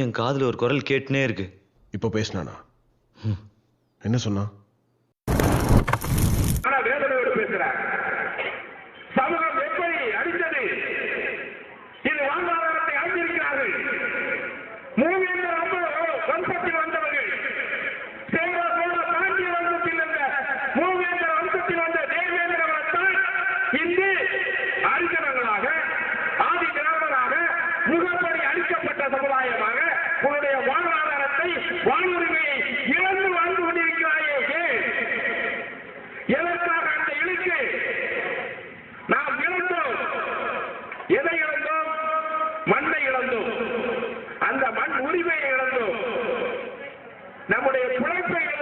என் காதுல ஒரு குரல் கேட்டுனே இருக்கு. இப்போ பேசினானா? என்ன சொன்னா? மூவேந்தர் அம்பு வம்சத்தில் வானுரிமையை இழந்து வாழ்ந்து கொண்டிருக்கிறாயே. ஏன் எதற்காக அந்த இழுக்கு? நாம் இழந்தோம். எதை இழந்தோம்? மண்ணை இழந்தோம். அந்த மண் உரிமையை இழந்தோம். நம்முடைய பிழைப்பை